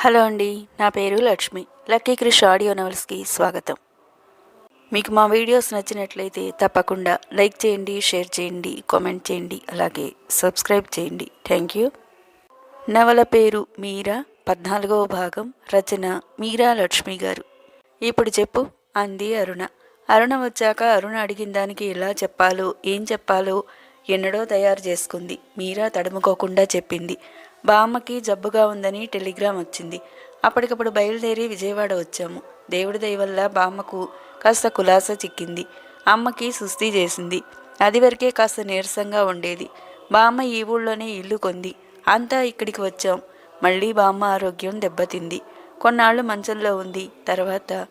Hello అండి నా పేరు లక్ష్మి. లక్కీ క్రిష్ ఆడియో నవల్స్కి స్వాగతం. మీకు మా వీడియోస్ నచ్చినట్లయితే తప్పకుండా లైక్ చేయండి షేర్ చేయండి కామెంట్ చేయండి అలాగే సబ్స్క్రైబ్ చేయండి. Thank you. నవల పేరు మీరా పద్నాలుగవ భాగం రచన మీరా లక్ష్మి గారు. ఇప్పుడు చెప్పు అంది అరుణ. అరుణ వచ్చాక అరుణ అడిగిన దానికి ఎలా చెప్పాలో ఏం చెప్పాలో ఎన్నడో తయారు చేసుకుంది. మీరా తడుముకోకుండా చెప్పింది. బామ్మకి జబ్బుగా ఉందని టెలిగ్రామ్ వచ్చింది. అప్పటికప్పుడు బయలుదేరి విజయవాడ వచ్చాము. దేవుడి దయ వల్ల బామ్మకు కాస్త కులాస చిక్కింది. అమ్మకి సుస్థి చేసింది. అది వరకే కాస్త నీరసంగా ఉండేది. బామ్మ ఈ ఊళ్ళోనే ఇల్లు కొంది. అంతా ఇక్కడికి వచ్చాం. మళ్ళీ బామ్మ ఆరోగ్యం దెబ్బతింది. కొన్నాళ్ళు మంచంలో ఉంది. తర్వాత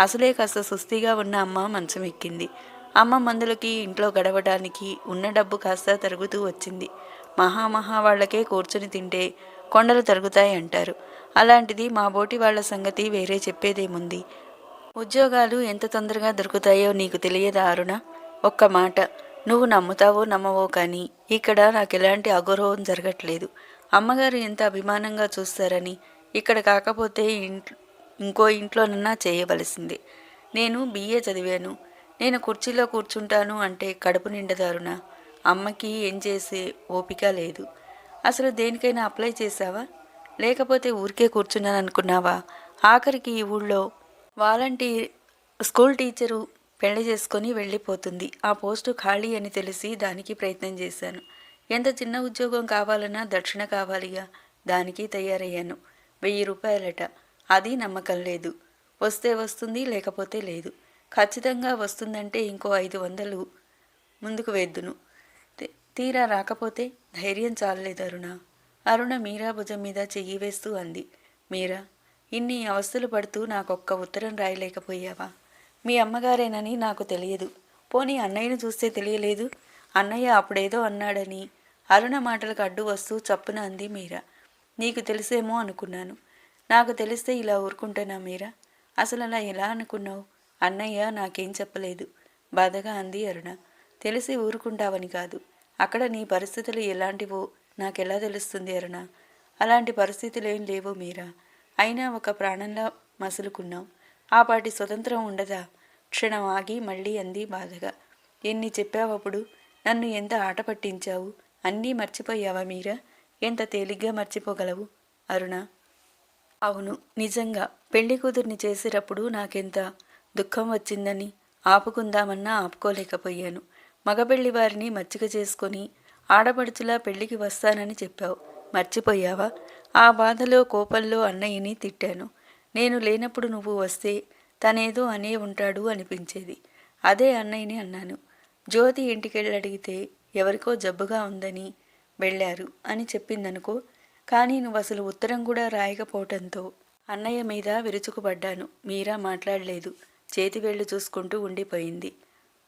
అసలే కాస్త సుస్థిగా ఉన్న అమ్మ మంచం ఎక్కింది. అమ్మ మందులకి ఇంట్లో గడవడానికి ఉన్న డబ్బు కాస్త తరుగుతూ వచ్చింది. మహామహా వాళ్ళకే కూర్చుని తింటే కొండలు తరుగుతాయి అంటారు. అలాంటిది మా బోటి వాళ్ళ సంగతి వేరే చెప్పేదేముంది? ఉద్యోగాలు ఎంత తొందరగా దొరుకుతాయో నీకు తెలియదా అరుణ? ఒక్క మాట నువ్వు నమ్ముతావో నమ్మవో కానీ ఇక్కడ నాకు ఎలాంటి అగౌరవం జరగట్లేదు. అమ్మగారు ఎంత అభిమానంగా చూస్తారని ఇక్కడ కాకపోతే ఇంట్లో ఇంకో ఇంట్లోనన్నా చేయవలసింది. నేను బీఏ చదివాను. నేను కుర్చీలో కూర్చుంటాను అంటే కడుపు నిండదారునా అమ్మకి ఏం చేసే ఓపిక లేదు. అసలు దేనికైనా అప్లై చేసావా లేకపోతే ఊరికే కూర్చున్నాను అనుకున్నావా ఆఖరికి ఈ ఊళ్ళో వాలంటీర్ స్కూల్ టీచరు పెళ్ళి చేసుకొని వెళ్ళిపోతుంది. ఆ పోస్టు ఖాళీ అని తెలిసి దానికి ప్రయత్నం చేశాను. ఎంత చిన్న ఉద్యోగం కావాలన్నా దక్షిణ కావాలిగా దానికి తయారయ్యాను. వెయ్యి రూపాయలట. అది నమ్మకం లేదు. వస్తే వస్తుంది లేకపోతే లేదు. ఖచ్చితంగా వస్తుందంటే ఇంకో ఐదు వందలు ముందుకు వేద్దును. తీరా రాకపోతే ధైర్యం చాలలేదు అరుణ. అరుణ మీరా భుజం మీద చెయ్యి వేస్తూ అంది. మీరా ఇన్ని అవస్థలు పడుతూ నాకొక్క ఉత్తరం రాయలేకపోయావా? మీ అమ్మగారేనని నాకు తెలియదు. పోనీ అన్నయ్యను చూస్తే తెలియలేదు? అన్నయ్య అప్పుడేదో అన్నాడని అరుణ మాటలకు అడ్డు వస్తూ చప్పున అంది మీరా. నీకు తెలిసేమో అనుకున్నాను. నాకు తెలిస్తే ఇలా ఊరుకుంటానా మీరా? అసలు అలా ఎలా అనుకున్నావు? అన్నయ్య నాకేం చెప్పలేదు. బాధగా అంది అరుణ. తెలిసి ఊరుకుంటావని కాదు. అక్కడ నీ పరిస్థితులు ఎలాంటివో నాకెలా తెలుస్తుంది అరుణ? అలాంటి పరిస్థితులు ఏం లేవు మీరా. అయినా ఒక ప్రాణంలా మసులుకున్నాం ఆపాటి స్వతంత్రం ఉండదా? క్షణం ఆగి మళ్ళీ అంది బాధగా. ఎన్ని చెప్పావప్పుడు? నన్ను ఎంత ఆట పట్టించావు? అన్నీ మర్చిపోయావా మీరా? ఎంత తేలిగ్గా మర్చిపోగలవు? అరుణ. అవును నిజంగా. పెళ్ళి కూతుర్ని చేసేటప్పుడు నాకెంత దుఃఖం వచ్చిందని ఆపుకుందామన్నా ఆపుకోలేకపోయాను. మగపెళ్ళి వారిని మచ్చిక చేసుకొని ఆడపడుచులా పెళ్ళికి వస్తానని చెప్పావు. మర్చిపోయావా? ఆ బాధలో కోపంలో అన్నయ్యని తిట్టాను. నేను లేనప్పుడు నువ్వు వస్తే తనేదో అనే ఉంటాడు అనిపించేది. అదే అన్నయ్యని అన్నాను. జ్యోతి ఇంటికెళ్ళి అడిగితే ఎవరికో జబ్బుగా ఉందని వెళ్ళారు అని చెప్పిందనుకో కానీ నువ్వు అసలు ఉత్తరం కూడా రాయకపోవటంతో అన్నయ్య మీద విరుచుకుపడ్డాను. మీరా మాట్లాడలేదు. చేతి వేళ్ళు చూసుకుంటూ ఉండిపోయింది.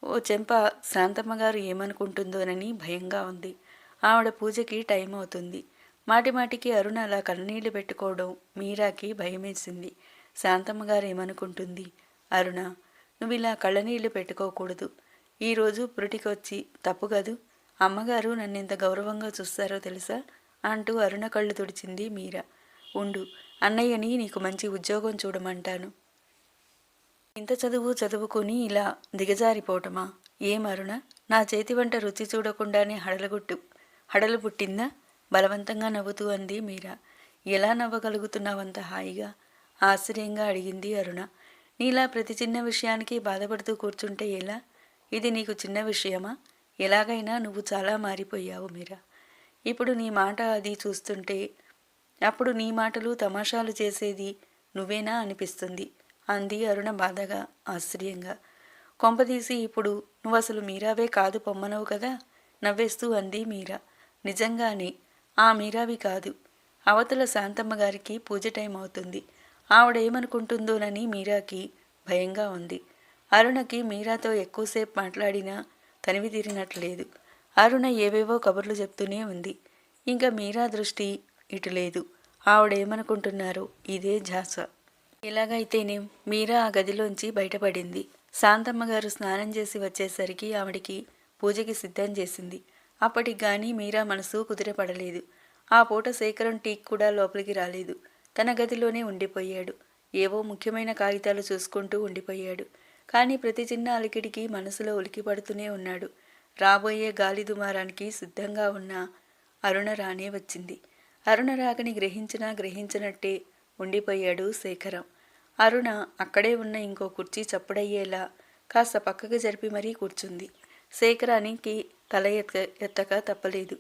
ఓ చెంప శాంతమ్మ గారు ఏమనుకుంటుందోనని భయంగా ఉంది. ఆవిడ పూజకి టైం అవుతుంది. మాటిమాటికి అరుణ అలా కన్నీళ్ళు పెట్టుకోవడం మీరాకి భయమేసింది. శాంతమ్మ గారు ఏమనుకుంటుంది? అరుణ నువ్వు ఇలా కళ్ళనీళ్ళు పెట్టుకోకూడదు. ఈరోజు పురిటికొచ్చి తప్పు కదూ. అమ్మగారు నన్ను ఎంత గౌరవంగా చూస్తారో తెలుసా? అంటూ అరుణ కళ్ళు తుడిచింది మీరా. ఉండు అన్నయ్యని నీకు మంచి ఉద్యోగం చూడమంటాను. ఇంత చదువు చదువుకుని ఇలా దిగజారిపోవటమా? ఏం అరుణ నా చేతి వంట రుచి చూడకుండానే హడలగొట్టు హడలు పుట్టిందా? బలవంతంగా నవ్వుతూ అంది మీరా. ఎలా నవ్వగలుగుతున్నావంత హాయిగా? ఆశ్చర్యంగా అడిగింది అరుణ. నీలా ప్రతి చిన్న విషయానికి బాధపడుతూ కూర్చుంటే ఎలా? ఇది నీకు చిన్న విషయమా? ఎలాగైనా నువ్వు చాలా మారిపోయావు మీరా. ఇప్పుడు నీ మాట అది చూస్తుంటే అప్పుడు నీ మాటలు తమాషాలు చేసేది నువ్వేనా అనిపిస్తుంది. అంది అరుణ బాధగా ఆశ్చర్యంగా. కొంపదీసి ఇప్పుడు నువ్వు అసలు మీరావే కాదు పొమ్మనవు కదా? నవ్వేస్తూ అంది మీరా. నిజంగానే ఆ మీరావి కాదు. అవతల శాంతమ్మ గారికి పూజ టైం అవుతుంది. ఆవిడేమనుకుంటుందోనని మీరాకి భయంగా ఉంది. అరుణకి మీరాతో ఎక్కువసేపు మాట్లాడినా తనివి తీరినట్లేదు. అరుణ ఏవేవో కబుర్లు చెప్తూనే ఉంది. ఇంకా మీరా దృష్టి ఇటు లేదు. ఆవిడేమనుకుంటున్నారో ఇదే ఝాస ఎలాగైతేనే మీరా ఆ గదిలోంచి బయటపడింది. శాంతమ్మ గారు స్నానం చేసి వచ్చేసరికి ఆవిడికి పూజకి సిద్ధం చేసింది. అప్పటికి గాని మీరా మనసు కుదిరపడలేదు. ఆ పూట శేఖరం టీక్ కూడా లోపలికి రాలేదు. తన గదిలోనే ఉండిపోయాడు. ఏవో ముఖ్యమైన కాగితాలు చూసుకుంటూ ఉండిపోయాడు. కానీ ప్రతి చిన్న అలికిడికి మనసులో ఉలికి పడుతూనే ఉన్నాడు. రాబోయే గాలి దుమారానికి సిద్ధంగా ఉన్న అరుణ రానే వచ్చింది. అరుణ రాగని గ్రహించినా గ్రహించినట్టే ఉండిపోయాడు శేఖరం. అరుణ అక్కడే ఉన్న ఇంకో కుర్చీ చప్పుడయ్యేలా కాస్త పక్కకు జరిపి మరీ కూర్చుంది. శేఖరానికి తల ఎత్త ఎత్తక తప్పలేదు.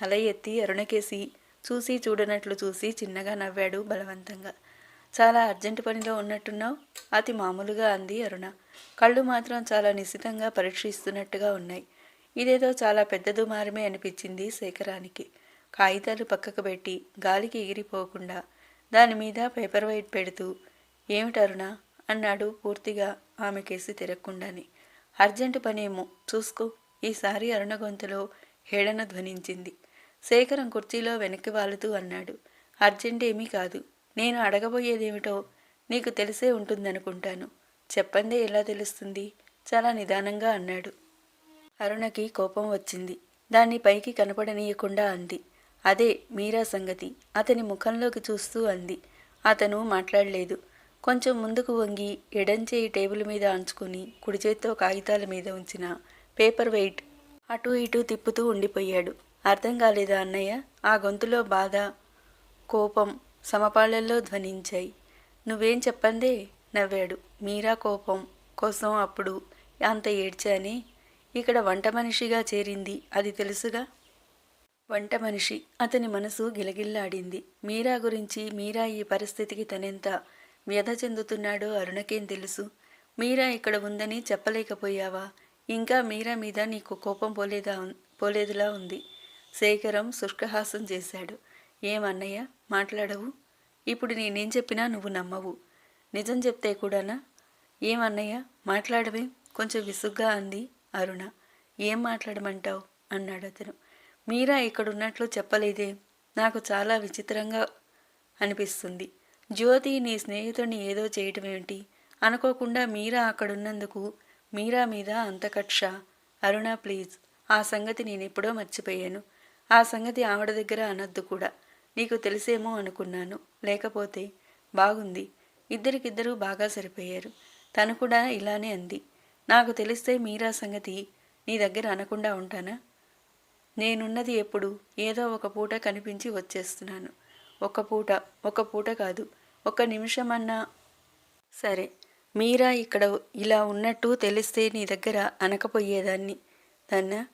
తల ఎత్తి అరుణకేసి చూసి చూడనట్లు చూసి చిన్నగా నవ్వాడు బలవంతంగా. చాలా అర్జెంటు పనిలో ఉన్నట్టున్నావు? అతి మామూలుగా అంది అరుణ. కళ్ళు మాత్రం చాలా నిశితంగా పరీక్షిస్తున్నట్టుగా ఉన్నాయి. ఇదేదో చాలా పెద్ద దుమారమే అనిపించింది శేఖరానికి. కాగితాలు పక్కకు పెట్టి గాలికి ఎగిరిపోకుండా దాని మీద పేపర్ వైట్ పెడుతూ ఏమిటరుణా అన్నాడు పూర్తిగా ఆమె కేసి తిరగకుండాని అర్జెంటు పనేమో చూసుకో. ఈసారి అరుణ గొంతులో హేళన ధ్వనించింది. శేఖరం కుర్చీలో వెనక్కి వాలుతూ అన్నాడు. అర్జెంట్ ఏమీ కాదు. నేను అడగబోయేదేమిటో నీకు తెలిసే ఉంటుందనుకుంటాను. చెప్పందే ఎలా తెలుస్తుంది? చాలా నిదానంగా అన్నాడు. అరుణకి కోపం వచ్చింది. దాన్ని పైకి కనపడనీయకుండా అంది. అదే మీరా సంగతి. అతని ముఖంలోకి చూస్తూ అంది. అతను మాట్లాడలేదు. కొంచెం ముందుకు వంగి ఎడంచేయి టేబుల్ మీద అంచుకుని కుడి చేత్తో కాగితాల మీద ఉంచిన పేపర్ వెయిట్ అటు ఇటు తిప్పుతూ ఉండిపోయాడు. అర్థం కాలేదా అన్నయ్య? ఆ గొంతులో బాధ కోపం సమపాళల్లో ధ్వనించాయి. నువ్వేం చెప్పందే? నవ్వాడు. మీరా కోపం కోసం అప్పుడు అంత ఏడ్చానే? ఇక్కడ వంట మనిషిగా చేరింది అది తెలుసుగా? వంట మనిషి. అతని మనసు గిలగిల్లాడింది. మీరా గురించి మీరా ఈ పరిస్థితికి తనెంత వ్యధ చెందుతున్నాడో అరుణకేం తెలుసు? మీరా ఇక్కడ ఉందని చెప్పలేకపోయావా? ఇంకా మీరా మీద నీకు కోపం పోలేదా పోలేదులా ఉంది. శేఖరం శుష్కహాసం చేశాడు. ఏమన్నయ్య మాట్లాడవు. ఇప్పుడు నేనేం చెప్పినా నువ్వు నమ్మవు. నిజం చెప్తే కూడానా? ఏమన్నయ్య మాట్లాడవే. కొంచెం విసుగ్గా అంది అరుణ. ఏం మాట్లాడమంటావు? అన్నాడు అతను. మీరా ఇక్కడున్నట్లు చెప్పలేదే. నాకు చాలా విచిత్రంగా అనిపిస్తుంది. జ్యోతి నీ స్నేహితుడిని ఏదో చేయటం ఏమిటి అనుకోకుండా మీరా అక్కడున్నందుకు మీరా మీద అంత కక్ష? అరుణ ప్లీజ్. ఆ సంగతి నేనెప్పుడో మర్చిపోయాను. ఆ సంగతి ఆవిడ దగ్గర అనద్దు కూడా. నీకు తెలిసేమో అనుకున్నాను. లేకపోతే బాగుంది. ఇద్దరికిద్దరూ బాగా సరిపోయారు. తను కూడా ఇలానే అంది. నాకు తెలిస్తే మీరా సంగతి నీ దగ్గర అనకుండా ఉంటానా? నేనున్నది ఎప్పుడు? ఏదో ఒక పూట కనిపించి వచ్చేస్తున్నాను. ఒక పూట ఒక పూట కాదు. ఒక నిమిషమన్నా. సరే మీరా ఇక్కడ ఇలా ఉన్నట్టు తెలిస్తే నీ దగ్గర అనకపోయేదాన్ని. దన్నా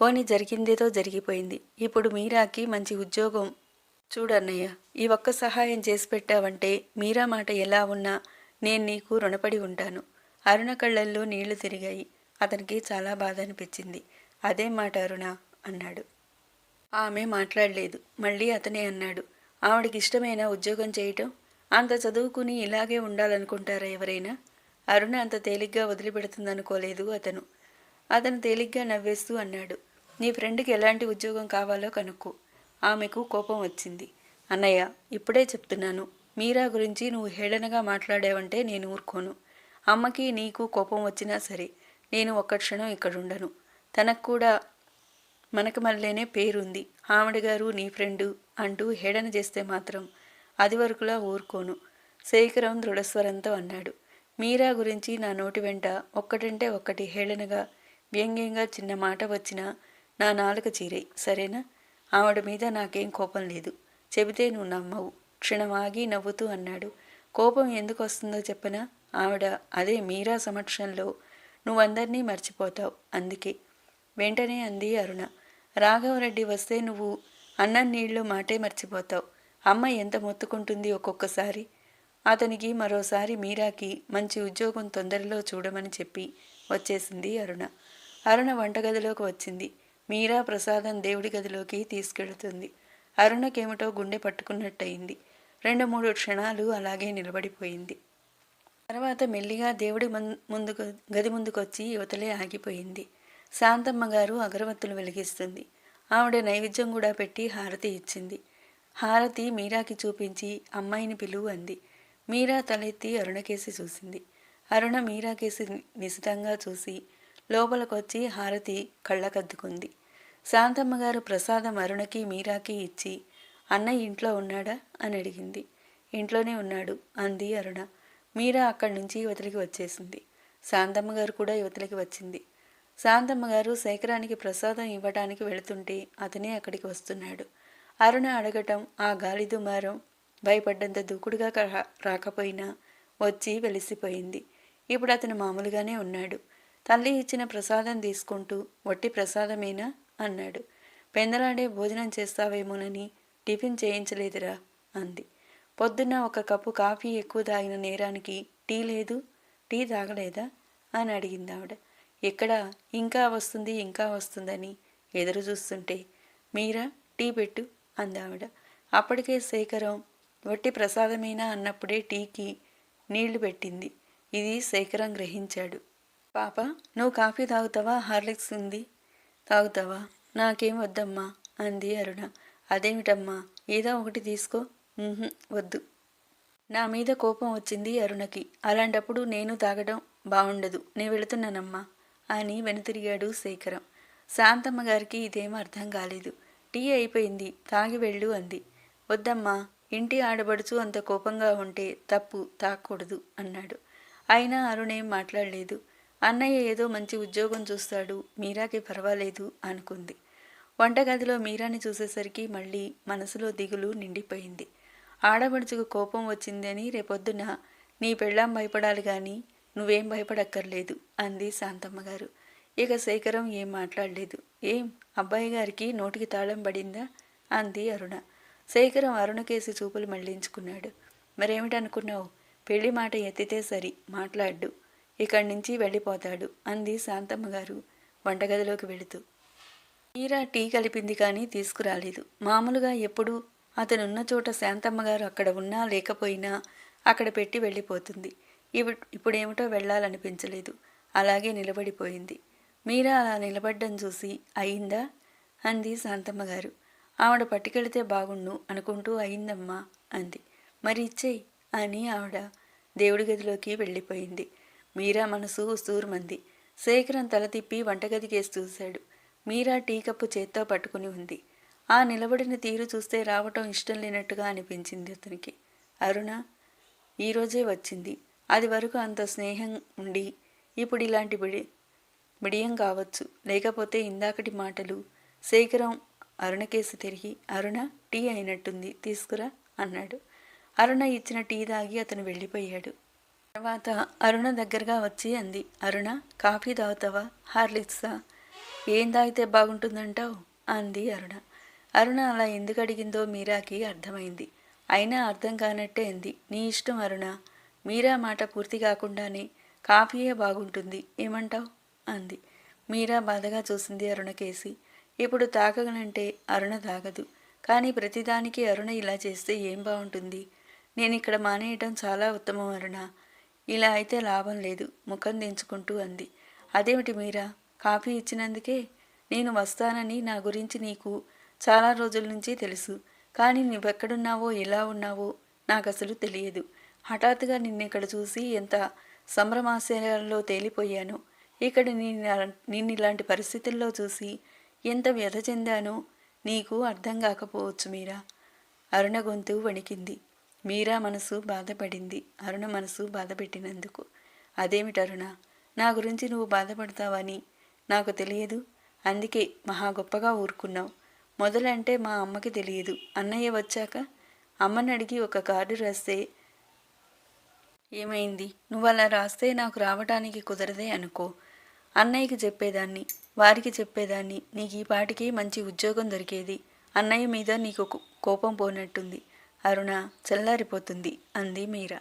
పోని జరిగిందేదో జరిగిపోయింది. ఇప్పుడు మీరాకి మంచి ఉద్యోగం. చూడన్నయ్య ఈ ఒక్క సహాయం చేసి పెట్టావంటే మీరా మాట ఎలా ఉన్నా నేను నీకు రుణపడి ఉంటాను. అరుణ కళ్ళల్లో నీళ్ళు తిరిగాయి. అతనికి చాలా బాధ అనిపించింది అదే మాట అరుణ అన్నాడు. ఆమె మాట్లాడలేదు. మళ్ళీ అతనే అన్నాడు. ఆవిడకి ఇష్టమైన ఉద్యోగం చేయటం అంత చదువుకుని ఇలాగే ఉండాలనుకుంటారా ఎవరైనా? అరుణ అంత తేలిగ్గా వదిలిపెడుతుందనుకోలేదు అతను. అతను తేలిగ్గా నవ్వేస్తూ అన్నాడు. నీ ఫ్రెండ్కి ఎలాంటి ఉద్యోగం కావాలో కనుక్కో. ఆమెకు కోపం వచ్చింది. అన్నయ్య ఇప్పుడే చెప్తున్నాను. మీరా గురించి నువ్వు హేళనగా మాట్లాడావంటే నేను ఊరుకోను. అమ్మకి నీకు కోపం వచ్చినా సరే నేను ఒక్క క్షణం ఇక్కడుండను. తనకు కూడా మనకు మళ్ళీనే పేరుంది. ఆవిడ గారు నీ ఫ్రెండు అంటూ హేళన చేస్తే మాత్రం అది వరకులా ఊరుకోను. శేఖరం దృఢస్వరంతో అన్నాడు. మీరా గురించి నా నోటి వెంట ఒక్కటంటే ఒక్కటి హేళనగా వ్యంగ్యంగా చిన్న మాట వచ్చినా నా నాలుక చీరే. సరేనా? ఆవిడ మీద నాకేం కోపం లేదు. చెబితే నువ్వు నమ్మవు. క్షణమాగి నవ్వుతూ అన్నాడు. కోపం ఎందుకు వస్తుందో చెప్పనా? ఆవిడ అదే మీరా సమక్షంలో నువ్వందరినీ మర్చిపోతావు. అందుకే. వెంటనే అంది అరుణ. రాఘవరెడ్డి వస్తే నువ్వు అన్నం నీళ్ళు మాటే మర్చిపోతావు. అమ్మ ఎంత మొత్తుకుంటుంది ఒక్కొక్కసారి. అతనికి మరోసారి మీరాకి మంచి ఉద్యోగం తొందరలో చూడమని చెప్పి వచ్చేసింది అరుణ. అరుణ వంటగదిలోకి వచ్చింది. మీరా ప్రసాదం దేవుడి గదిలోకి తీసుకెడుతుంది అరుణకేమిటో గుండె పట్టుకున్నట్టయింది. రెండు మూడు క్షణాలు అలాగే నిలబడిపోయింది. తర్వాత మెల్లిగా దేవుడి ముందుకు గది ముందుకొచ్చి యువతలే ఆగిపోయింది. శాంతమ్మ గారు అగరవత్తులు వెలిగిస్తుంది. ఆవిడ నైవేద్యం కూడా పెట్టి హారతి ఇచ్చింది. హారతి మీరాకి చూపించి అమ్మాయిని పిలువు అంది. మీరా తలెత్తి అరుణకేసి చూసింది. అరుణ మీరాకేసి నిశితంగా చూసి లోపలికొచ్చి హారతి కళ్ళకద్దుకుంది. శాంతమ్మ గారు ప్రసాదం అరుణకి మీరాకి ఇచ్చి అన్న ఇంట్లో ఉన్నాడా? అని అడిగింది. ఇంట్లోనే ఉన్నాడు అంది అరుణ. మీరా అక్కడి నుంచి యువతలికి వచ్చేసింది. శాంతమ్మ గారు కూడా యువతలికి వచ్చింది. శాంతమ్మ గారు శేఖరానికి ప్రసాదం ఇవ్వటానికి వెళుతుంటే అతనే అక్కడికి వస్తున్నాడు. అరుణ అడగటం ఆ గాలి దుమారం భయపడ్డంత దూకుడుగా రాకపోయినా వచ్చి వెలిసిపోయింది. ఇప్పుడు అతను మామూలుగానే ఉన్నాడు. తల్లి ఇచ్చిన ప్రసాదం తీసుకుంటూ వట్టి ప్రసాదమేనా? అన్నాడు. పెందలాడే భోజనం చేస్తావేమోనని టిఫిన్ చేయించలేదురా అంది. పొద్దున్న ఒక కప్పు కాఫీ ఎక్కువ తాగిన నేరానికి టీ లేదు టీ తాగలేదా? అని అడిగింది ఆవిడ. ఎక్కడ? ఇంకా వస్తుంది ఇంకా వస్తుందని ఎదురు చూస్తుంటే. మీరా? టీ పెట్టు. అందావిడ. అప్పటికే శేఖరం వట్టి ప్రసాదమేనా? అన్నప్పుడే టీకి నీళ్ళు పెట్టింది. ఇది శేఖరం గ్రహించాడు. పాప నువ్వు కాఫీ తాగుతావా? హార్లిక్స్ ఉంది. తాగుతావా? నాకేం వద్దమ్మా అంది అరుణ. అదేమిటమ్మా? ఏదో ఒకటి తీసుకో. వద్దు. నా మీద కోపం వచ్చింది అరుణకి. అలాంటప్పుడు నేను తాగడం బాగుండదు నేను వెళుతున్నానమ్మా అని వెనుతిరిగాడు శేఖరం. శాంతమ్మ గారికి ఇదేం అర్థం కాలేదు. టీ అయిపోయింది తాగి వెళ్ళు అంది. వద్దమ్మా ఇంటి ఆడబడుచు అంత కోపంగా ఉంటే తప్పు తాకూడదు అన్నాడు. అయినా అరుణేం మాట్లాడలేదు. అన్నయ్య ఏదో మంచి ఉద్యోగం చూస్తాడు మీరాకి పర్వాలేదు అనుకుంది. వంటగదిలో మీరాని చూసేసరికి మళ్ళీ మనసులో దిగులు నిండిపోయింది. ఆడబడుచుకు కోపం వచ్చిందని రేపొద్దున నీ పెళ్ళాం భయపడాలి గాని నువ్వేం భయపడక్కర్లేదు అంది శాంతమ్మ గారు ఇక శేఖరం ఏం మాట్లాడలేదు. ఏం? అబ్బాయి గారికి నోటికి తాళం పడిందా? అంది అరుణ. శేఖరం అరుణకేసి చూపులు మళ్ళించుకున్నాడు. మరేమిటనుకున్నావు? పెళ్ళి మాట ఎత్తితే సరి మాట్లాడు. ఇక్కడి నుంచి వెళ్ళిపోతాడు అంది శాంతమ్మ గారు వంటగదిలోకి వెళుతూ. ఈరా టీ కలిపింది కానీ తీసుకురాలేదు. మామూలుగా ఎప్పుడూ? అతనున్న చోట శాంతమ్మ గారు అక్కడ ఉన్నా లేకపోయినా అక్కడ పెట్టి వెళ్ళిపోతుంది. ఇవి ఇప్పుడేమిటో వెళ్ళాలనిపించలేదు. అలాగే నిలబడిపోయింది. మీరా అలా నిలబడ్డం చూసి అయిందా? అంది శాంతమ్మ గారు. ఆవిడ పట్టుకెళితే బాగుండు అనుకుంటూ అయిందమ్మా అంది. మరి ఇచ్చేయి అని ఆవిడ దేవుడి గదిలోకి వెళ్ళిపోయింది. మీరా మనసు సూరుమంది శేఖరం తల తిప్పి వంటగదికేసి చూశాడు. మీరా టీ కప్పు చేత్తో పట్టుకుని ఉంది. ఆ నిలబడిన తీరు చూస్తే రావటం ఇష్టం లేనట్టుగా అనిపించింది అతనికి. అరుణ ఈరోజే వచ్చింది. అది వరకు అంత స్నేహం ఉండి ఇప్పుడు ఇలాంటి మిడియం కావచ్చు. లేకపోతే ఇందాకటి మాటలు శేఖరం అరుణకేసి తిరిగి అరుణ టీ అయినట్టుంది తీసుకురా అన్నాడు. అరుణ ఇచ్చిన టీ తాగి అతను వెళ్ళిపోయాడు. తర్వాత అరుణ దగ్గరగా వచ్చి అంది అరుణ కాఫీ తాగుతావా? హార్లిక్సా? ఏం తాగితే బాగుంటుందంటావు? అంది అరుణ. అరుణ అలా ఎందుకు అడిగిందో మీరాకి అర్థమైంది. అయినా అర్థం కానట్టే అంది నీ ఇష్టం అరుణ. మీరా మాట పూర్తి కాకుండానే కాఫీయే బాగుంటుంది. ఏమంటావ్? అంది. మీరా బాధగా చూసింది అరుణ కేసి ఇప్పుడు తాకగనంటే అరుణ తాగదు. కానీ ప్రతిదానికి అరుణ ఇలా చేస్తే ఏం బాగుంటుంది నేను ఇక్కడ మానేయటం చాలా ఉత్తమం అరుణ. ఇలా అయితే లాభం లేదు. ముఖం దించుకుంటూ అంది. అదేమిటి మీరా? కాఫీ ఇచ్చినందుకే? నేను వస్తానని నా గురించి నీకు చాలా రోజుల నుంచి తెలుసు. కానీ నువ్వెక్కడున్నావో ఎలా ఉన్నావో నాకు అసలు తెలియదు. హఠాత్తుగా నిన్నెక్కడ చూసి ఎంత సంభ్రమాశయాల్లో తేలిపోయాను. ఇక్కడ నిన్ను నిన్ను ఇలాంటి పరిస్థితుల్లో చూసి ఎంత వ్యధ చెందానో నీకు అర్థం కాకపోవచ్చు మీరా. అరుణ గొంతు వణికింది. మీరా మనసు బాధపడింది. అరుణ మనసు బాధపెట్టినందుకు. అదేమిటి అరుణ? నా గురించి నువ్వు బాధపడతావని నాకు తెలియదు. అందుకే మహా గొప్పగా ఊరుకున్నావు. మొదలంటే మా అమ్మకి తెలియదు. అన్నయ్య వచ్చాక అమ్మని అడిగి ఒక కార్డు రాస్తే ఏమైంది? నువ్వు అలా రాస్తే నాకు రావటానికి కుదరదే అనుకో. అన్నయ్యకి చెప్పేదాన్ని వారికి చెప్పేదాన్ని నీకు ఈ పాటికి మంచి ఉద్యోగం దొరికేది. అన్నయ్య మీద నీకు కోపం పోనట్టుంది. అరుణ చల్లారిపోతుంది అంది మీరా.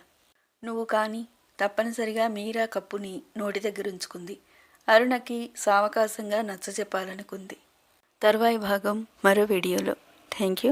నువ్వు కానీ తప్పనిసరిగా మీరా కప్పుని నోటి దగ్గర ఉంచుకుంది. అరుణకి సావకాశంగా నచ్చ చెప్పాలనుకుంది తరువాయి భాగం మరో వీడియోలో. Thank you